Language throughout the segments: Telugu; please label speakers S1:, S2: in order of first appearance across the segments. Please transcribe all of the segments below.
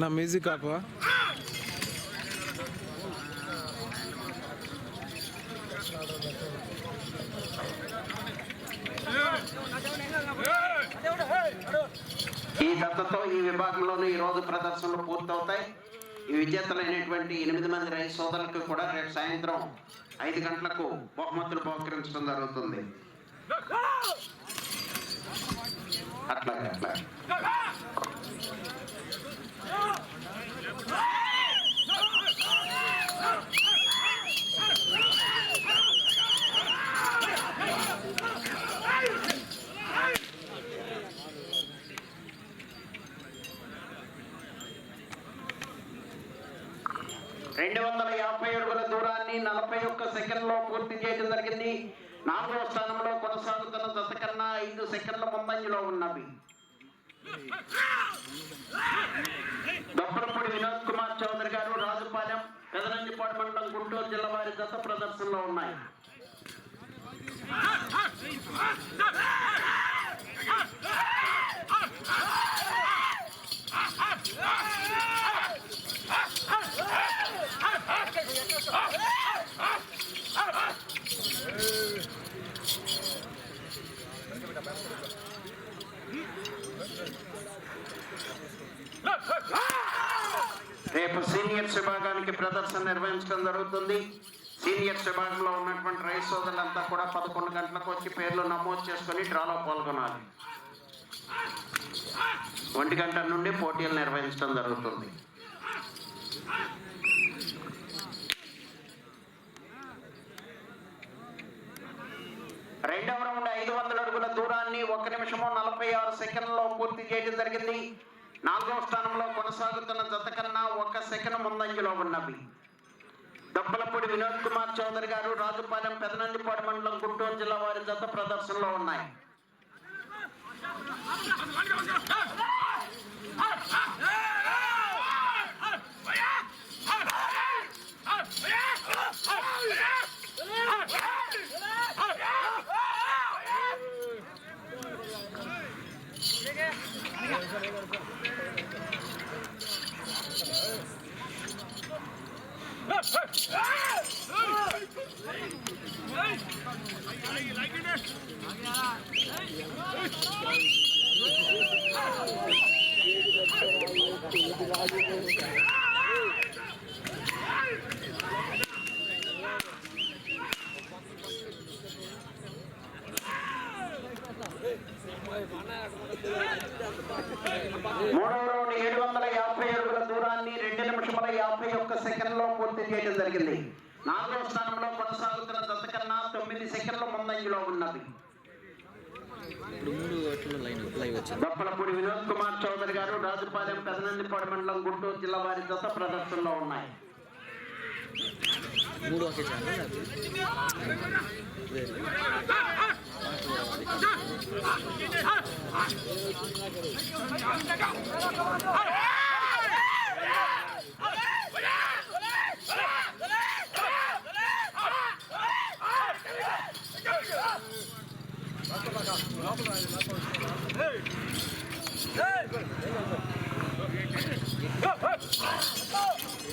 S1: నా మ్యూజిక్ ఆపవా
S2: ఈ దత్తతో ఈ విభాగంలోనూ ఈ రోజు ప్రదర్శనలు పూర్తవుతాయి. ఈ విజేతలైనటువంటి ఎనిమిది మంది రైతు సోదరులకు కూడా రేపు సాయంత్రం ఐదు గంటలకు బహుమతులు బహుకరించడం జరుగుతుంది. అట్లాగే అట్లా రెండు వందల యాభై అడుగుల దూరాన్ని నలభై ఒక్క సెకండ్లో పూర్తి చేయడం జరిగింది. నాలుగో స్థానంలో కొనసాగుతున్న దశ కన్నా ఐదు సెకండ్ల ముందంజలో ఉన్నవి దొప్పలపూడి వినోద్ కుమార్ చౌదరి గారు రాజుపాలెం పెదనంజిపాడు మండలం గుంటూరు జిల్లా వారి జత ప్రదర్శనలో ఉన్నాయి సీనియర్స్ ప్రదర్శన నిర్వహించడం జరుగుతుంది. సీనియర్స్ విభాగంలో ఉన్నటువంటి రైతు సోదరులంతా కూడా పదకొండు గంటలకు వచ్చి పేర్లు నమోదు చేసుకొని డ్రాలో పాల్గొనాలి. ఒంటి గంట నుండి పోటీలు నిర్వహించడం జరుగుతుంది. రెండవ రౌండ్ ఐదు వందల అడుగుల దూరాన్ని ఒక నిమిషము నలభై ఆరు సెకండ్లలో పూర్తి చేయడం జరిగింది. నాలుగవ స్థానంలో కొనసాగుతున్న జత కన్నా ఒక సెకండ్ ముందంజలో ఉన్నవి. దప్పలపూడి వినోద్ కుమార్ చౌదరి గారు రాజుపాలెం పెదనందిపాడు మండలం గుంటూరు జిల్లా వారి జత ప్రదర్శనలో ఉన్నాయి. మూడవ రౌండ్ ఏడు వందల యాభై అడుగుల దూరాన్ని రెండు నిమిషముల యాభై ఒక్క సెకండ్లో పూర్తి చేయడం జరిగింది నాలుగవ స్థానంలో కొనసాగుతున్న జత కన్నా తొమ్మిది సెకండ్ల ముందంజలో ఉన్నది దప్పలపూడి వినోద్ కుమార్ చౌదరి గారు రాజుపాలెం పెదనందిపాడు మండలం గుంటూరు జిల్లా వారి జత ప్రదర్శనలో ఉన్నాయి
S1: మూడు ఒకే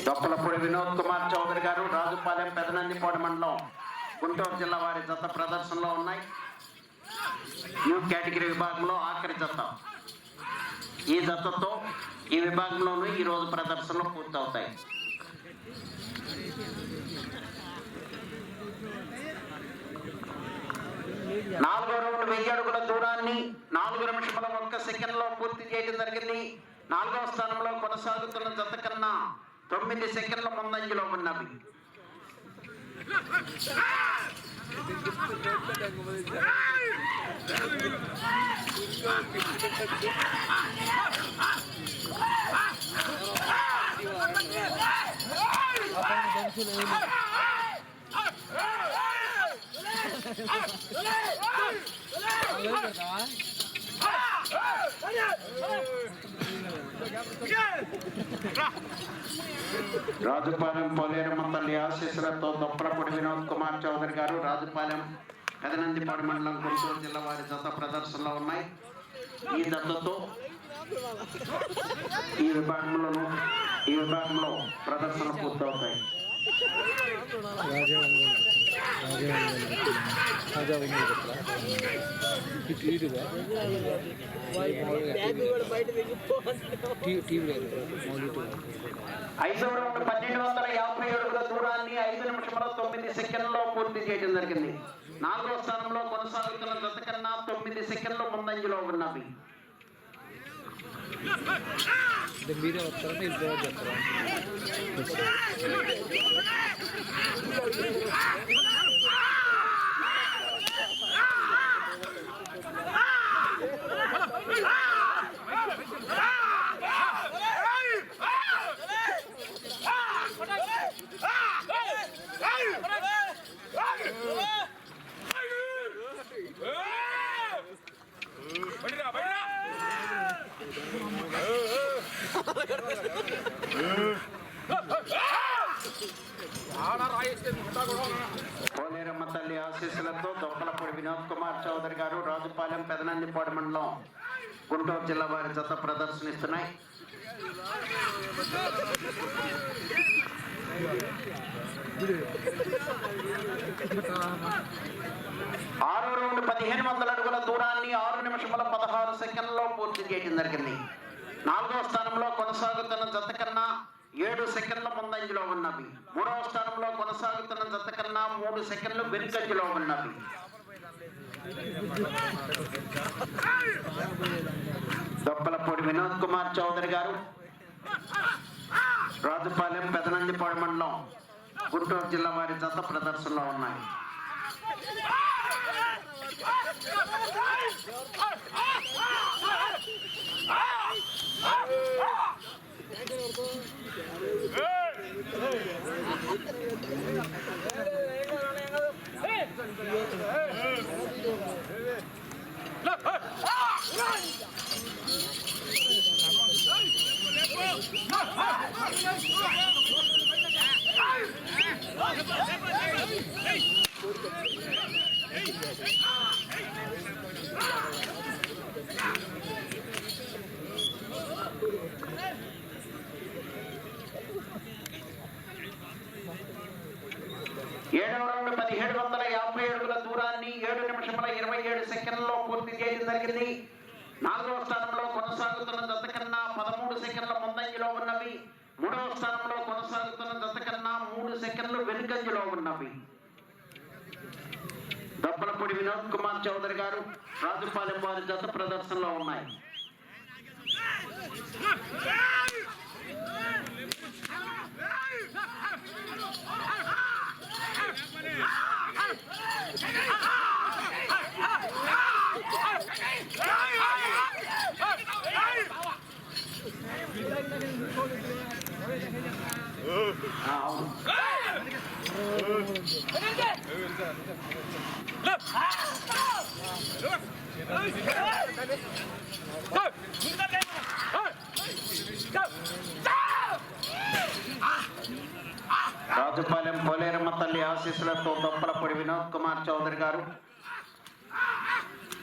S2: దొప్పలపూడి వినోద్ కుమార్ చౌదరి గారు రాజుపాలెం పెదనందిపాడు మండలం గుంటూరు జిల్లా వారి జత ప్రదర్శనలో ఉన్నాయి. యూ కేటగిరీ విభాగంలో ఆఖరి జత. ఈ జతతో ఈ విభాగంలోనూ ఈ రోజు ప్రదర్శనలు పూర్తవుతాయి. నాలుగో రౌండ్ వెయ్యి అడుగుల దూరాన్ని నాలుగు నిమిషముల ఒక్క సెకండ్లో పూర్తి చేయడం జరిగింది. నాలుగవ స్థానంలో కొనసాగుతున్న జత కన్నా తొమ్మిది సెకండ్ల ముందంజలో ఉన్నవి. రాజుపాలెం పోలేరమ్మ తల్లి ఆశీస్సులతో దొప్పలపూడి వినోద్ కుమార్ చౌదరి గారు రాజుపాలెం పెదనందిపాడు మండలం గుంటూరు జిల్లా వారి జత ప్రదర్శనలో ఉన్నాయి. ఈ దత్తతో ఈ విభాగంలోను ఈ విభాగంలో ప్రదర్శన పూర్తవుతాయి. ఐదవ రౌండ్ పన్నెండు వందల యాభై ఏడుగా దూరాన్ని ఐదు నిమిషముల తొమ్మిది సెకండ్లో పూర్తి చేయడం జరిగింది నాలుగో స్థానంలో కొనసాగుతున్న జత కన్నా తొమ్మిది సెకండ్లు ముందంజలో ఉన్నవి
S1: మీరే వస్తారా మీరు ప్రొవైడ్ చేస్తారా
S2: పోలేరమ్మ తల్లి ఆశీస్సులతో దొప్పలపూడి వినోద్ కుమార్ చౌదరి గారు రాజుపాలెం పెదనందిపాడు మండలం గుంటూరు జత ప్రదర్శనిస్తున్నాయి. ఆరు రెండు పదిహేను వందల అడుగుల దూరాన్ని ఆరు నిమిషముల పదహారు సెకండ్లో పూర్తి చేయడం జరిగింది. నాలుగో స్థానంలో కొనసాగుతున్న జత కన్నా ఏడు సెకండ్ల ముందంజలో ఉన్నవి. మూడవ స్థానంలో కొనసాగుతున్న జత కన్నా మూడు సెకండ్లు వెనుకంజలో ఉన్నవి. దొప్పలపూడి వినోద్ కుమార్ చౌదరి గారు రాజుపాలెం పెదనందిపాడు మండలం గుంటూరు జిల్లా వారి జత ప్రదర్శనలో ఉన్నాయి Ah రౌండ్ పదిహేడు వందల యాభై అడుగుల దూరాన్ని ఏడు నిమిషముల ఇరవై ఏడు సెకండ్లలో పూర్తి చేయడం జరిగింది. నాలుగవ స్థానంలో కొనసాగుతున్న జత కన్నా పదమూడు సెకండ్ల ముందంజలో ఉన్నవి. మూడవ స్థానంలో కొనసాగుతున్న జత కన్నా మూడు సెకండ్లు వెనుకంజలో ఉన్నవి. దప్పలపూడి వినోద్ కుమార్ చౌదరి గారు రాజుపాలెం వారి జత ప్రదర్శనలో ఉన్నాయి. ఆ, రాజుపాలెం పోలేరమ్మ తల్లి ఆశీస్సులతో దొప్పలపూడి వినోద్ కుమార్ చౌదరి గారు.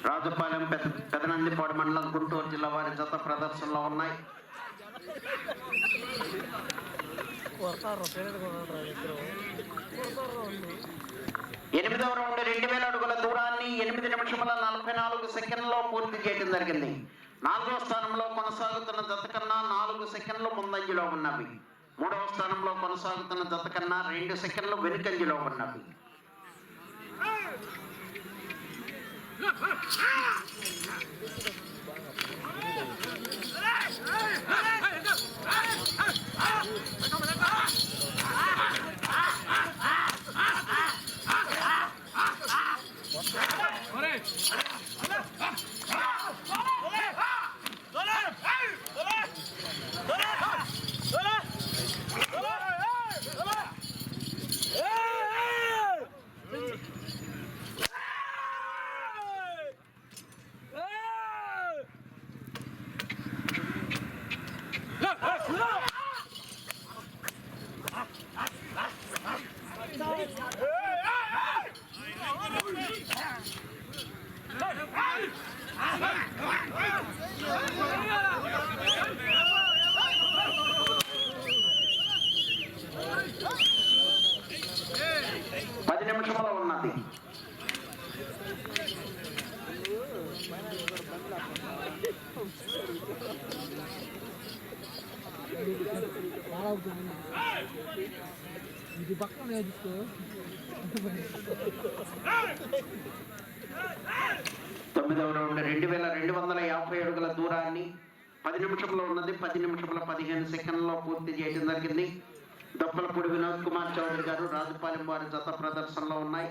S2: రాజుపాలెం పెద్ద పెదనందిపాడు మండలం గుంటూరు జిల్లా వారి జత ప్రదర్శనలో ఉన్నాయి. ఎనిమిదవ రౌండ్ రెండు వేల అడుగుల దూరాన్ని ఎనిమిది నిమిషముల నలభై నాలుగు సెకండ్లో పూర్తి చేయడం జరిగింది నాలుగో స్థానంలో కొనసాగుతున్న జత కన్నా నాలుగు సెకండ్లు ముందంజలో ఉన్నవి మూడవ స్థానంలో కొనసాగుతున్న జత కన్నా రెండు సెకండ్లు వెనుకంజలో ఉన్నవి Hey!
S3: ఇది పక్కన నేర్చుకో
S2: తొమ్మిదవ రౌండ్ రెండు వేల రెండు వందల యాభై అడుగుల దూరాన్ని పది నిమిషంలో ఉన్నది. పది నిమిషంలో పదిహేను సెకండ్లో పూర్తి చేయడం జరిగింది. దప్పలపూడి వినోద్ కుమార్ చౌదరి గారు రాజుపాలెం వారి జత ప్రదర్శనలో ఉన్నాయి.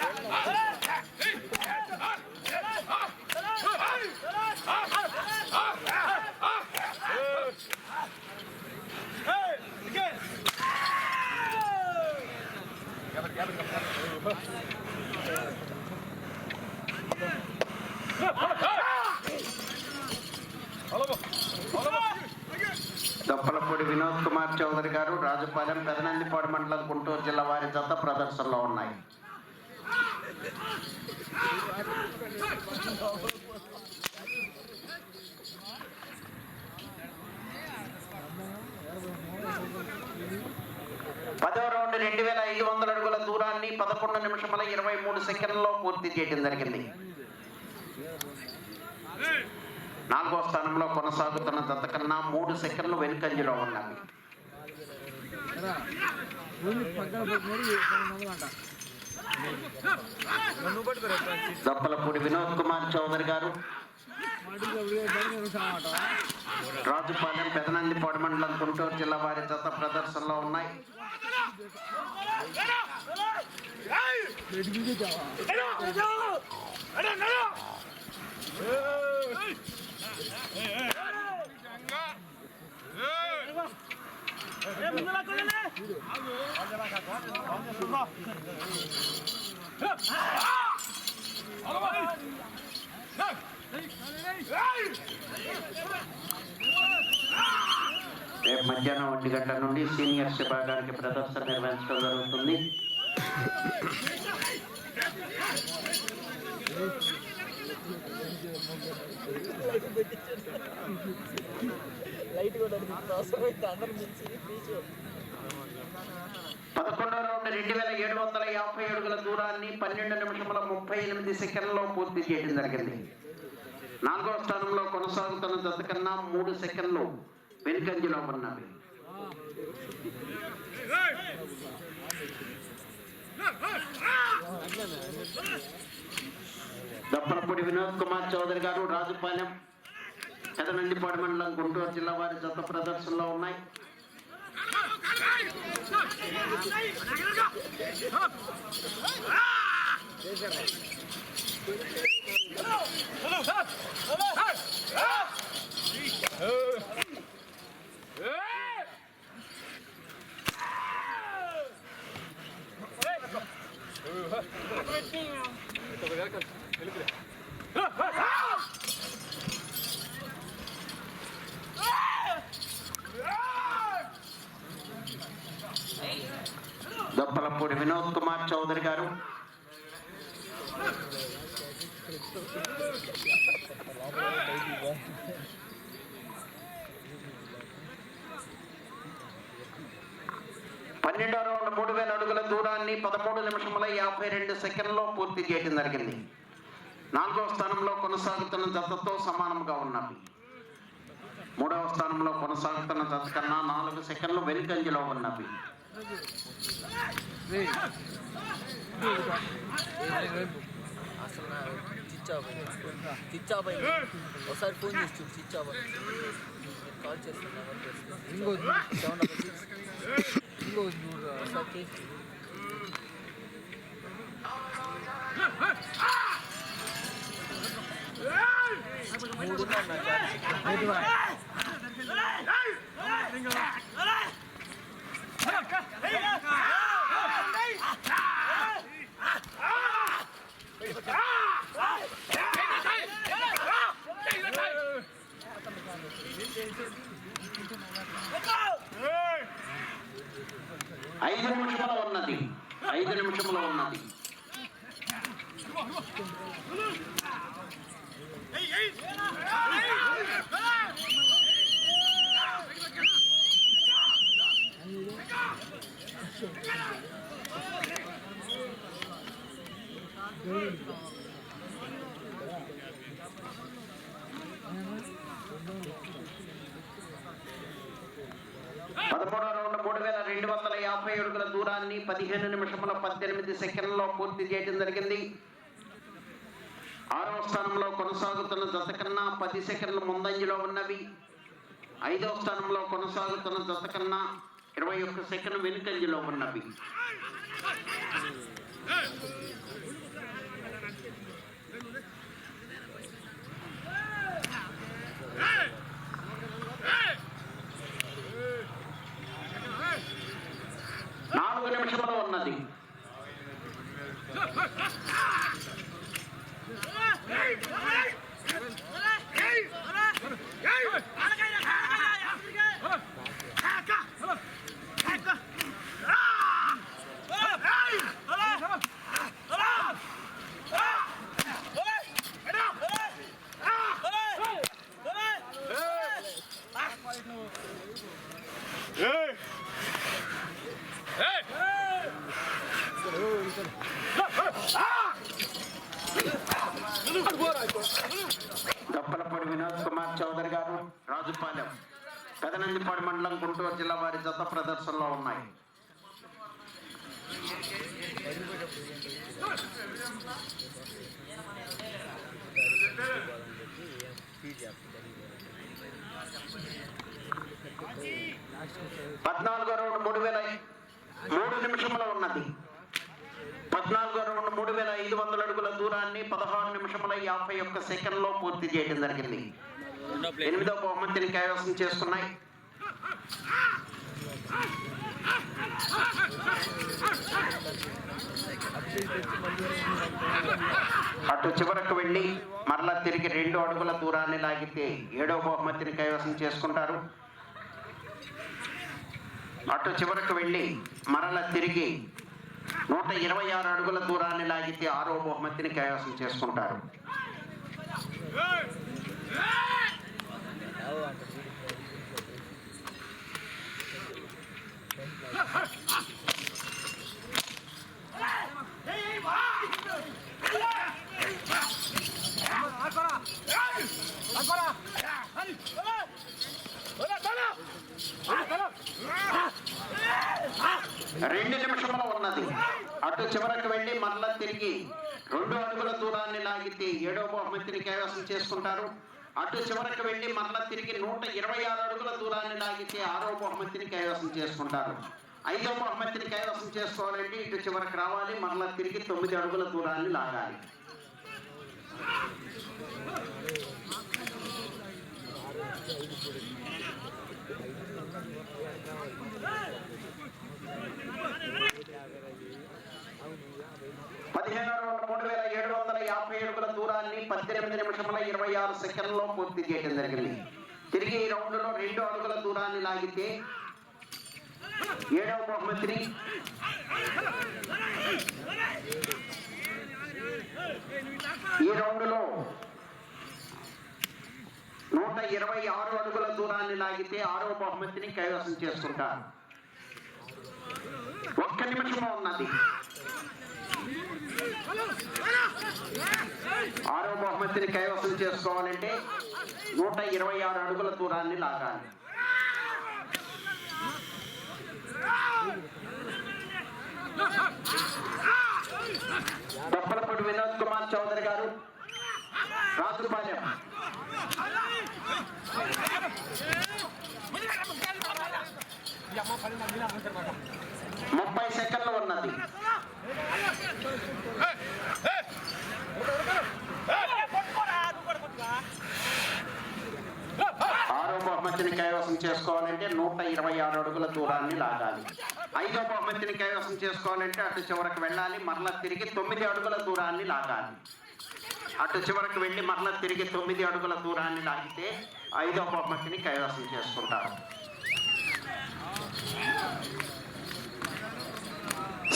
S2: జత ఉన్నాయి. పదవ రౌండ్ రెండు వేల ఐదు వందల అడుగుల దూరాన్ని పదకొండు నిమిషముల ఇరవై మూడు సెకండ్లలో పూర్తి చేయడం జరిగింది. నాలుగో స్థానంలో కొనసాగుతున్న జత కన్నా మూడు సెకండ్లు వెనుకంజలో ఉన్నవి దప్పలపూడి వినోద్ కుమార్ చౌదరి గారు. రాజుపాలెం పెదనందిపాడు మండలం గుంటూరు జిల్లా వారి జత ప్రదర్శనలో ఉన్నాయి
S3: ఎడికి చావా
S2: రేపు మధ్యాహ్నం ఒంటి గంటల నుండి సీనియర్స్ విభాగానికి ప్రదర్శన నిర్వహించడం జరుగుతుంది పదకొండో రౌండ్ రెండు వేల ఏడు వందల యాభై అడుగుల దూరాన్ని పన్నెండు నిమిషముల ముప్పై ఎనిమిది సెకండ్లో పూర్తి చేయడం జరిగింది. నాలుగో స్థానంలో కొనసాగుతున్న జత కన్నా మూడు సెకండ్లు వెనుకంజలో ఉన్నవి. దప్పలపూడి వినోద్ కుమార్ చౌదరి గారు రాజుపాలెం పెదనందిపాడు మండలం గుంటూరు జిల్లా వారి జత ప్రదర్శనలో ఉన్నాయి దప్పలపూడి వినోద్ చౌదరి గారు. పన్నెండో రౌండ్ మూడు వేల అడుగుల దూరాన్ని పదమూడు నిమిషముల యాభై రెండు సెకండ్లో పూర్తి చేయడం జరిగింది. నాలుగో స్థానంలో కొనసాగుతున్న జతతో సమానంగా ఉన్నవి. మూడవ స్థానంలో కొనసాగుతున్న జత కన్నా నాలుగు సెకండ్లు వెనుకంజలో ఉన్నవి.
S1: అసలు నా చిచ్చాబాయ్ చిచ్చాబాయ్ ఒకసారి ఫోన్ చేసి చూడు చిచ్చాబాయ్ కాల్ చేస్తున్నా
S3: ఇంకో
S1: సెవెన్ డబల్ సిక్స్
S3: ఇంకో
S1: ఒకసారి చేసి మూడు
S2: ఐదు నిమిషముల ఉన్నది. ఐదు నిమిషముల ఉన్నది. పదమూడవ రెండు వందల యాభై అడుగుల దూరాన్ని పదిహేను నిమిషముల పద్దెనిమిది సెకండ్లలో పూర్తి చేయడం జరిగింది. ఆరవ స్థానంలో కొనసాగుతున్న జత కన్నా పది సెకండ్ల ముందంజలో ఉన్నవి. ఐదవ స్థానంలో కొనసాగుతున్న జత కన్నా ఇరవై ఒక్క సెకండ్ వెనుకంజలో ఉన్నవి. నిమిషంలో ఉన్నది దప్పలపూడి వినోద్ కుమార్ చౌదరి గారు రాజుపాలెం పెదనందిపాడు మండలం గుంటూరు జిల్లా వారి జత ప్రదర్శనలో ఉన్నాయి. పద్నాలుగో రౌండ్ మూడు వేల మూడు నిమిషంలో ఉన్నది. పద్నాలుగో రౌండ్ మూడు వేల ఐదు వందల అడుగుల దూరాన్ని పదహారు నిమిషముల యాభై ఒక్క సెకండ్లో పూర్తి చేయడం జరిగింది. ఎనిమిదో బహుమతిని కైవసం చేసుకున్నాయి. అటు చివరకు వెళ్ళి మరలా తిరిగి రెండు అడుగుల దూరాన్ని లాగితే ఏడో బహుమతిని కైవసం చేసుకుంటారు. అటు చివరకు వెళ్ళి మరల తిరిగి నూట ఇరవై ఆరు అడుగుల దూరాన్ని లాగితే ఆరో బహుమతిని కైవసం చేసుకుంటారు. రెండు నిమిషంలో ఉన్నది అటు చివరకు వెళ్ళి మళ్ళా తిరిగి రెండు అడుగుల దూరాన్ని లాగితే ఏడవ బహుమతిని కైవసం చేసుకుంటారు. అటు చివరకు వెళ్ళి మళ్ళా తిరిగి నూట ఇరవై ఆరు అడుగుల దూరాన్ని లాగితే ఆరో బహుమతిని కైవసం చేసుకుంటారు. ఐదో బహుమతిని కైవసం చేసుకోవాలంటే ఇటు చివరకు రావాలి మళ్ళా తిరిగి తొమ్మిది అడుగుల దూరాన్ని లాగాలి. పదిహేను మూడు వేల ఏడు వందల యాభై అడుగుల దూరాన్ని పద్దెనిమిది నిమిషముల ఇరవై ఆరు సెకండ్లో పూర్తి చేయడం జరిగింది. తిరిగి ఈ రౌండ్లో రెండు అడుగుల దూరాన్ని లాగితే ఏడవ బహుమతిని ఈ రౌండ్లో నూట ఇరవై ఆరు అడుగుల దూరాన్ని లాగితే ఆరో బహుమతిని కైవసం చేసుకుంటారు. ఒక్క నిమిషం ఉన్నది. ఆరో బహుమతిని కైవసం చేసుకోవాలంటే నూట ఇరవై ఆరు అడుగుల దూరాన్ని లాగాలి. దప్పలపూడి వినోద్ కుమార్ చౌదరి గారు రాత్రిపాలెం. ముప్పై సెకండ్లు ఉన్నది. ఆరో బహుమతిని కైవసం చేసుకోవాలంటే నూట ఇరవై ఆరు అడుగుల దూరాన్ని లాగాలి. ఐదో బహుమతిని కైవసం చేసుకోవాలంటే అటు చివరకు వెళ్ళాలి మరలా తిరిగి తొమ్మిది అడుగుల దూరాన్ని లాగాలి. అటు చివరకు వెళ్ళి మరలా తిరిగి తొమ్మిది అడుగుల దూరాన్ని లాగితే ఐదో బహుమతిని కైవసం చేసుకుంటారు.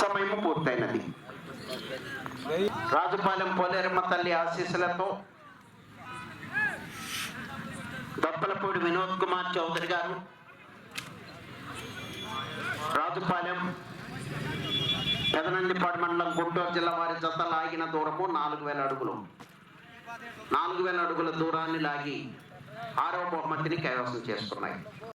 S2: సమయము పూర్తయినది. రాజుపాలెం పోలేరమ్మ తల్లి ఆశీస్సులతో దొప్పలపూడి వినోద్ కుమార్ చౌదరి గారు రాజుపాలెం పెదనందిపాడు మండలం గుంటూరు జిల్లా వారి జత లాగిన దూరము నాలుగు వేల అడుగులు. నాలుగు వేల అడుగుల దూరాన్ని లాగి ఆరో బహుమతిని కైవసం చేస్తున్నాయి.